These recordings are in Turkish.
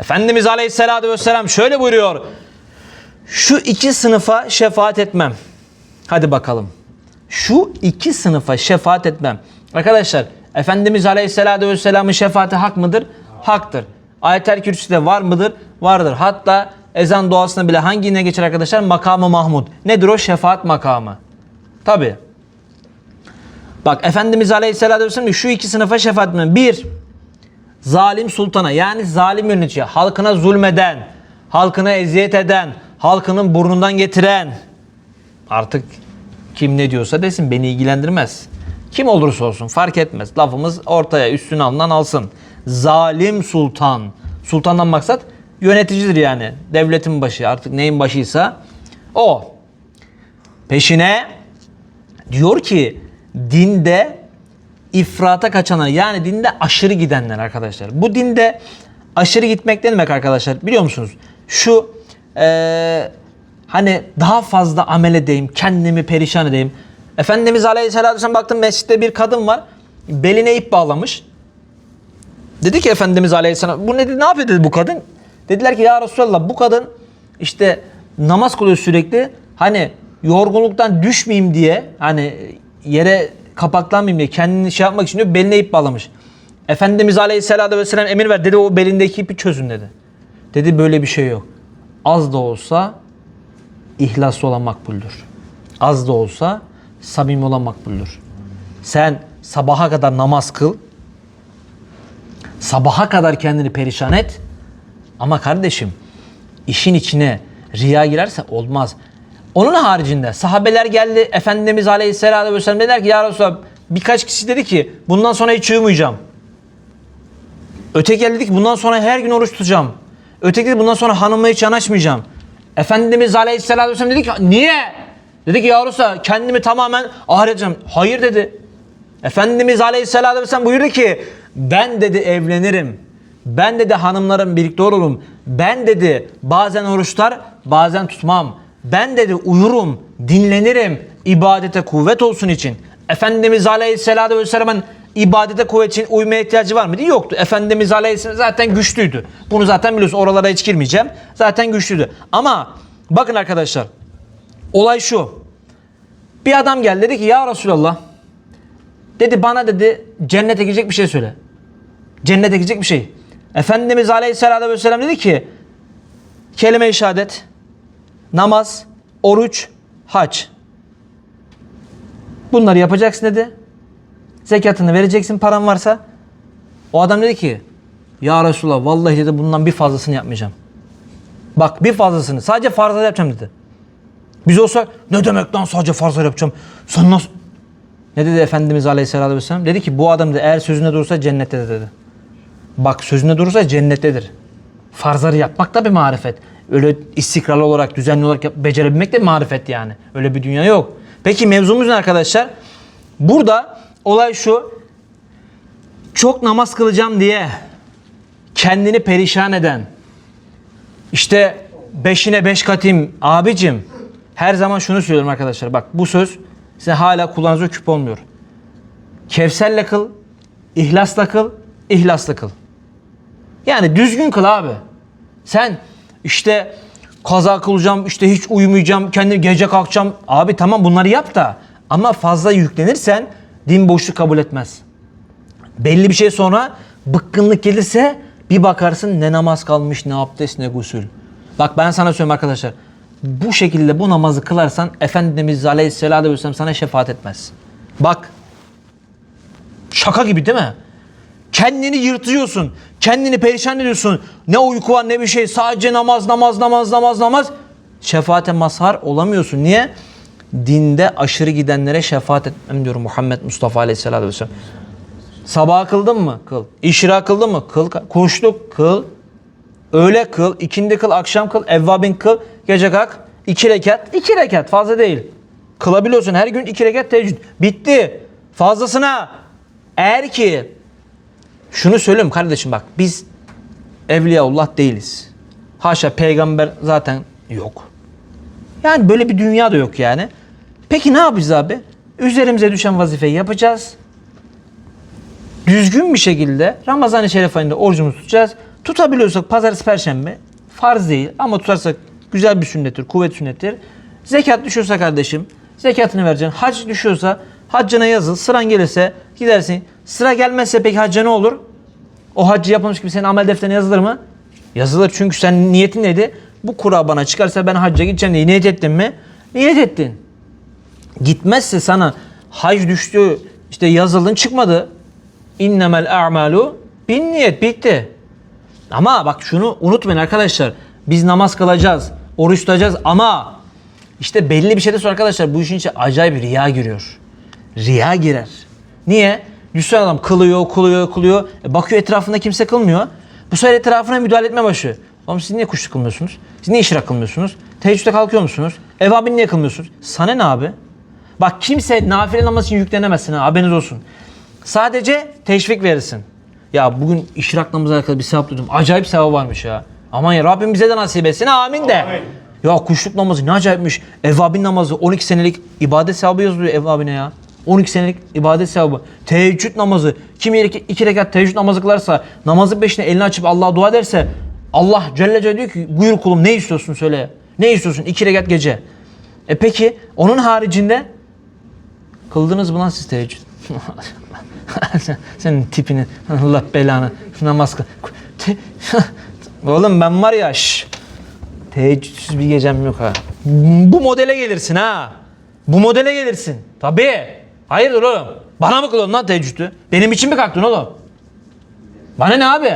Efendimiz Aleyhisselatü Vesselam şöyle buyuruyor. Şu iki sınıfa şefaat etmem. Hadi bakalım. Şu iki sınıfa şefaat etmem. Arkadaşlar Efendimiz Aleyhisselatü Vesselam'ın şefaati hak mıdır? Haktır. Ayet-el Kürsü'de var mıdır? Vardır. Hatta ezan duasında bile hangine geçer arkadaşlar? Makamı Mahmud. Nedir o? Şefaat makamı. Tabi. Bak Efendimiz Aleyhisselatü Vesselam şu iki sınıfa şefaat etmem. Bir, zalim sultana yani zalim yönetici, halkına zulmeden, halkına eziyet eden, halkının burnundan getiren artık kim ne diyorsa desin beni ilgilendirmez. Kim olursa olsun fark etmez. Lafımız ortaya üstüne alınan alsın. Zalim sultan. Sultandan maksat yöneticidir yani. Devletin başı artık neyin başıysa o. Peşine diyor ki dinde ifrata kaçanlar yani dinde aşırı gidenler arkadaşlar. Bu dinde aşırı gitmek ne demek arkadaşlar biliyor musunuz? Şu eee, hani daha fazla amel edeyim, kendimi perişan edeyim. Efendimiz Aleyhisselatü Vesselam baktım mescitte bir kadın var. Beline ip bağlamış. Dedi ki Efendimiz Aleyhisselam bu ne, ne yapıyor dedi bu kadın? Dediler ki ya Resulallah bu kadın işte namaz kılıyor sürekli. Hani yorgunluktan düşmeyeyim diye hani yere kapaklanmayayım diye kendini şey yapmak için diyor beline ip bağlamış. Efendimiz Aleyhisselatü Vesselam emir ver dedi o belindeki ipi çözün dedi. Dedi böyle bir şey yok. Az da olsa ihlaslı olan makbuldür. Az da olsa samimi olan makbuldür. Sen sabaha kadar namaz kıl. Sabaha kadar kendini perişan et. Ama kardeşim işin içine riya girerse olmaz. Onun haricinde sahabeler geldi Efendimiz Aleyhisselatü Vesselam dediler ki ya Resulallah birkaç kişi dedi ki bundan sonra hiç uyumayacağım. Öteki dedi ki bundan sonra her gün oruç tutacağım. Öteki dedi bundan sonra hanıma hiç yanaşmayacağım. Efendimiz Aleyhisselatü Vesselam dedi ki niye? Dedi ki ya Resulallah kendimi tamamen ahiret edeceğim. Hayır dedi. Efendimiz Aleyhisselatü Vesselam buyurdu ki ben dedi evlenirim. Ben dedi hanımlarım birlikte olurum. Ben dedi bazen oruçlar bazen tutmam. Ben dedi uyurum, dinlenirim ibadete kuvvet olsun için. Efendimiz Aleyhisselatü Vesselam'ın ibadete kuvvet için uyumaya ihtiyacı var mıydı? Yoktu. Efendimiz Aleyhisselam zaten güçlüydü. Bunu zaten biliyorsun oralara hiç girmeyeceğim. Zaten güçlüydü. Ama bakın arkadaşlar olay şu. Bir adam geldi dedi ki ya Resulallah dedi bana dedi cennete girecek bir şey söyle. Cennete girecek bir şey. Efendimiz Aleyhisselatü Vesselam dedi ki kelime-i şehadet, namaz, oruç, hac. Bunları yapacaksın dedi. Zekatını vereceksin paran varsa. O adam dedi ki ya Resulallah vallahi dedi bundan bir fazlasını yapmayacağım. Bak bir fazlasını sadece farzları yapacağım dedi. Biz olsa ne demek lan sadece farzları yapacağım. Sen nasıl... Ne dedi Efendimiz Aleyhisselatü Vesselam? Dedi ki bu adam da eğer sözünde durursa cennette dedi. Bak sözünde durursa cennettedir. Farzları yapmak da bir marifet. Öyle istikrarlı olarak, düzenli olarak becerebilmek de marifet yani. Öyle bir dünya yok. Peki mevzumuz ne arkadaşlar? Burada olay şu. Çok namaz kılacağım diye kendini perişan eden, işte beşine beş katayım abicim. Her zaman şunu söylüyorum arkadaşlar. Bak bu söz size hala kulağınıza küp olmuyor. Kevserle kıl, ihlasla kıl, ihlasla kıl. Yani düzgün kıl abi. Sen işte kaza kılacağım, işte hiç uyumayacağım, kendim gece kalkacağım. Abi tamam bunları yap da ama fazla yüklenirsen din boşluk kabul etmez. Belli bir şey sonra bıkkınlık gelirse bir bakarsın ne namaz kalmış, ne abdest, ne gusül. Bak ben sana söyleyeyim arkadaşlar. Bu şekilde bu namazı kılarsan Efendimiz Aleyhisselatü Vesselam sana şefaat etmez. Bak şaka gibi değil mi? Kendini yırtıyorsun. Kendini perişan ediyorsun. Ne uyku var ne bir şey. Sadece namaz, namaz, namaz, namaz, namaz. Şefaate mazhar olamıyorsun. Niye? Dinde aşırı gidenlere şefaat etmem diyor Muhammed Mustafa Aleyhisselatü Vesselam. Sabah kıldın mı? Kıl. İşra kıldın mı? Kıl. Kuşluk kıl. Öğle kıl. ikindi kıl. Akşam kıl. Evvabin kıl. Gece kalk. iki rekat. iki rekat. Fazla değil. Kılabiliyorsun. Her gün iki rekat teheccüd. Bitti. Fazlasına. Eğer ki şunu söyleyeyim kardeşim bak biz Evliyaullah değiliz. Haşa peygamber zaten yok. Yani böyle bir dünya da yok yani. Peki ne yapacağız abi? Üzerimize düşen vazifeyi yapacağız. Düzgün bir şekilde Ramazan-ı Şerif ayında orucumuzu tutacağız. Tutabiliyorsak pazartesi perşembe farz değil ama tutarsak güzel bir sünnettir, kuvvet sünnettir. Zekat düşüyorsa kardeşim zekatını vereceksin. Hac düşüyorsa haccına yazıl. Sıran gelirse gidersin. Sıra gelmezse peki hacca ne olur? O haccı yapılmış gibi senin amel defterine yazılır mı? Yazılır çünkü sen niyetin neydi? Bu kura bana çıkarsa ben hacca gideceğim diye niyet ettin mi? Niyet ettin. Gitmezse sana hac düştü işte yazıldın çıkmadı. İnnemel a'malu bin niyet bitti. Ama bak şunu unutmayın arkadaşlar. Biz namaz kılacağız, oruç tutacağız ama işte belli bir şeyden sonra arkadaşlar bu işin içine acayip riya giriyor. Riya girer. Niye? Düşünsene adam kılıyor, kılıyor, kılıyor. E bakıyor etrafında kimse kılmıyor. Bu sefer etrafına müdahale etmeye başlıyor. Oğlum siz niye kuşluk kılmıyorsunuz? Siz niye işrak kılmıyorsunuz? Teheccüde kalkıyor musunuz? Evabin niye kılmıyorsunuz? Sana ne abi? Bak kimse nafile namaz için yüklenemezsin ha haberiniz olsun. Sadece teşvik verirsin. Ya bugün işrak namazı alakalı bir sevap duydum. Acayip sevap varmış ya. Aman ya Rabbim bize de nasip etsin. Amin de. Ya kuşluk namazı ne acayipmiş. Evvabin namazı 12 senelik ibadet sevabı yazılıyor evvabine ya. 12 senelik ibadet sevabı. Teheccüd namazı. Kim iki, iki rekat teheccüd namazı kılarsa namazın peşine elini açıp Allah'a dua ederse Allah Celle Celle diyor ki buyur kulum ne istiyorsun söyle. Ne istiyorsun? İki rekat gece. E peki onun haricinde Kıldınız mı lan siz teheccüd? Senin tipini Allah belanı namaz kıl. Oğlum ben var ya şş, teheccüdsüz bir gecem yok ha. Bu modele gelirsin ha. Bu modele gelirsin. Tabii. Hayırdır oğlum? Bana mı kılıyorsun lan teheccüdü? Benim için mi kalktın oğlum? Bana ne abi?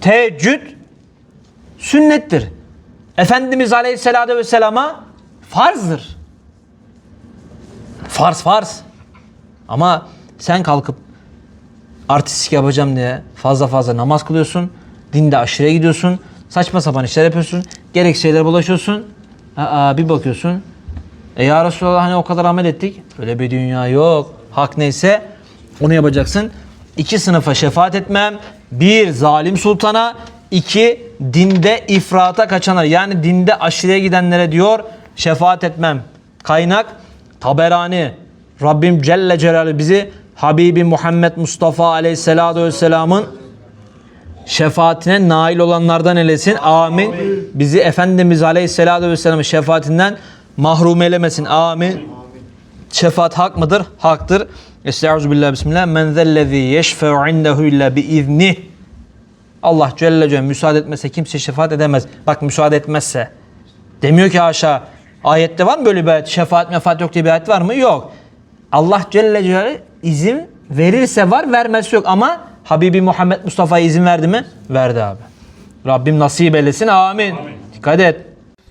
Teheccüd sünnettir. Efendimiz Aleyhisselatü Vesselam'a farzdır. Farz farz. Ama sen kalkıp artistik yapacağım diye fazla fazla namaz kılıyorsun. Dinde aşırıya gidiyorsun. Saçma sapan işler yapıyorsun. Gerek şeylere bulaşıyorsun. Aa, bir bakıyorsun. E ya Resulallah hani o kadar amel ettik. Öyle bir dünya yok. Hak neyse onu yapacaksın. İki sınıfa şefaat etmem. Bir zalim sultana. iki dinde ifrata kaçanlar. Yani dinde aşırıya gidenlere diyor şefaat etmem. Kaynak Taberani. Rabbim Celle Celaluhu bizi Habibi Muhammed Mustafa Aleyhisselatü Vesselam'ın şefaatine nail olanlardan eylesin. Amin. Bizi Efendimiz Aleyhisselatü Vesselam'ın şefaatinden mahrum eylemesin. Amin. Şefaat hak mıdır? Haktır. Estaizu billah bismillah. Men zellezî yeşfe'u indehu illa biiznih. Allah Celle Celle müsaade etmese kimse şefaat edemez. Bak müsaade etmezse. Demiyor ki haşa. Ayette var mı böyle bir ayet? Şefaat mefaat yok diye bir ayet var mı? Yok. Allah Celle Celaluhu izin verirse var, vermezse yok. Ama Habibi Muhammed Mustafa'ya izin verdi mi? Verdi abi. Rabbim nasip eylesin. Amin. Dikkat et.